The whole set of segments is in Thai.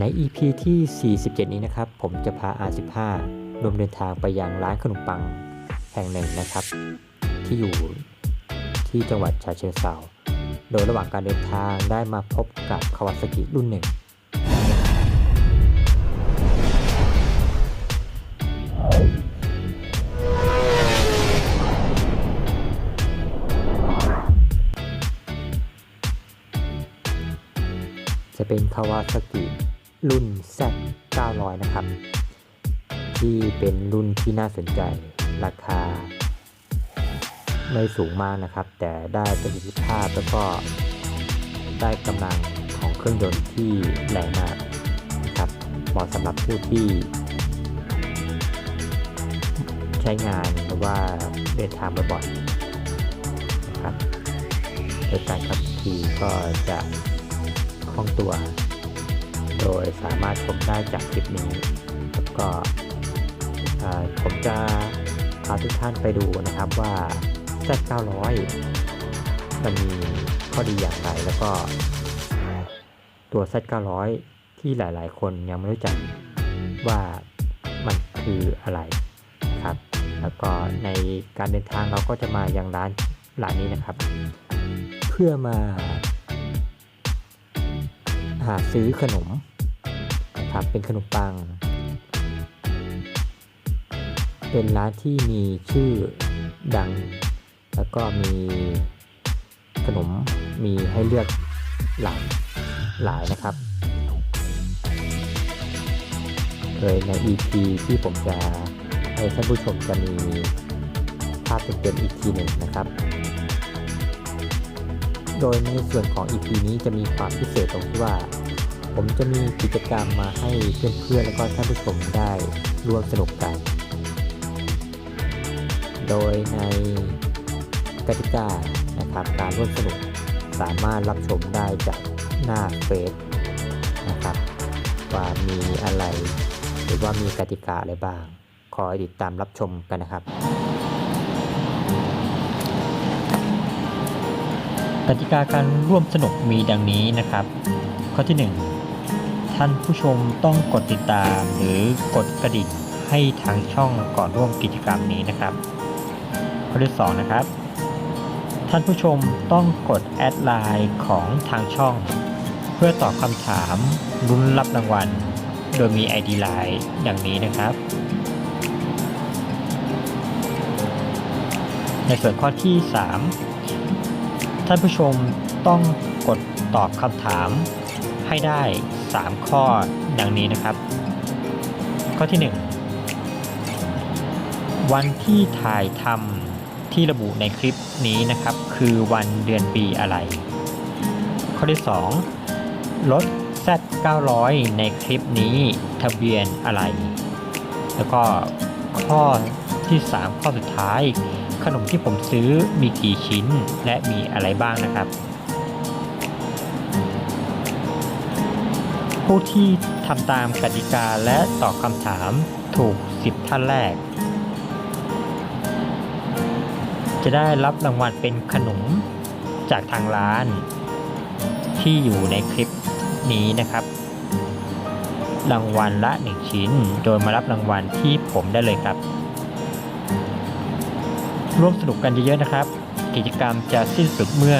ใน EP ที่ 47 นี้นะครับ ผมจะพา R15 รวมเดินทางไปยังร้านขนมปังแห่งหนึ่งนะครับ ที่อยู่ที่จังหวัดฉะเชิงเทราโดยระหว่างการเดินทางได้มาพบกับคาวาซากิรุ่นหนึ่ง จะเป็นคาวาซากิ รุ่น Z 900 นะครับ ที่เป็นรุ่นที่น่าสนใจราคา ไม่สูงมากนะครับ แต่ได้ประสิทธิภาพแล้วก็ได้กำลังของเครื่องยนต์ที่แรงมากครับเหมาะสำหรับผู้ที่ ใช้งานหรือว่าเดินทางบ่อยๆนะครับโดยการขับขี่ก็จะคล่องตัว โดยสามารถชมได้จากคลิปนี้แล้วก็ผมจะพาทุกท่านไปดูนะครับว่า Z900 มันมีข้อดีอย่างไร แล้วก็ตัว Z900 ที่หลายๆ คนยังไม่รู้จักว่ามันคืออะไรครับ แล้วก็ในการเดินทางเราก็จะมายังร้านร้านนี้นะครับ เพื่อมา หาซื้อขนมครับเป็นขนมปัง เป็นร้านที่มีชื่อดัง แล้วก็มีขนมมีให้เลือกหลายหลายนะครับโดยใน EP ที่ผมจะให้ท่านผู้ชมจะมีภาพเต็มๆอีกทีหนึ่งนะครับ โดยในส่วนของ EP นี้จะมีความพิเศษตรงที่ว่า ผมจะมีกิจกรรมมาให้เพื่อนๆแล้วก็ท่านผู้ชมได้ร่วมสนุกกัน โดยในกติกานะครับการร่วมสนุกสามารถรับชมได้จากหน้าเฟซนะครับว่ามีอะไร หรือว่ามีกติกาอะไรบ้างขอให้ติดตามรับชมกันนะครับ กติกาการร่วมสนุกมีดังนี้นะครับ ข้อที่ 1 ท่านผู้ชมต้องกดติดตามหรือกดกระดิ่งให้ทางช่องก่อนร่วมกิจกรรมนี้นะครับ ข้อที่ 2 นะครับ ท่านผู้ชมต้องกดแอดไลน์ของทางช่อง เพื่อตอบคำถามลุ้นรับรางวัล โดยมี ID ไลน์อย่างนี้นะครับ ในส่วนข้อที่ 3 ท่านผู้ชมต้องกดตอบคำถามให้ได้ 3 ข้อดังนี้นะครับ ข้อที่ 1 วันที่ถ่ายทำที่ระบุในคลิปนี้นะครับ คือวันเดือนปีอะไร ข้อที่ 2 รถ Z 900ในคลิปนี้ทะเบียนอะไร แล้วก็ข้อที่ 3 ข้อสุดท้าย ขนมที่ผมซื้อมีกี่ชิ้นและมีอะไรบ้างนะครับ ผู้ที่ทำตามกติกาและตอบคำถามถูก 10 ท่านแรก จะได้รับรางวัลเป็นขนมจากทางร้าน ที่อยู่ในคลิปนี้นะครับ รางวัลละ 1 ชิ้น โดยมารับรางวัลที่ผมได้เลยครับ ร่วมสนุกกันเยอะๆนะครับ กิจกรรมจะสิ้นสุดเมื่อ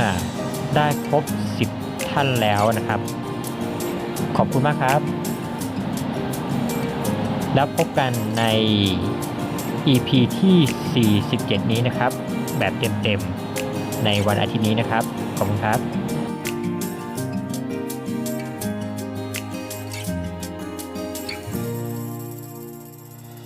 ได้ครบ 10 ท่านแล้วนะครับ ขอบคุณมากครับ แล้วพบกันใน EP ที่ 47 นี้นะครับ แบบเต็มๆ ในวันอาทิตย์นี้นะครับ ขอบคุณครับ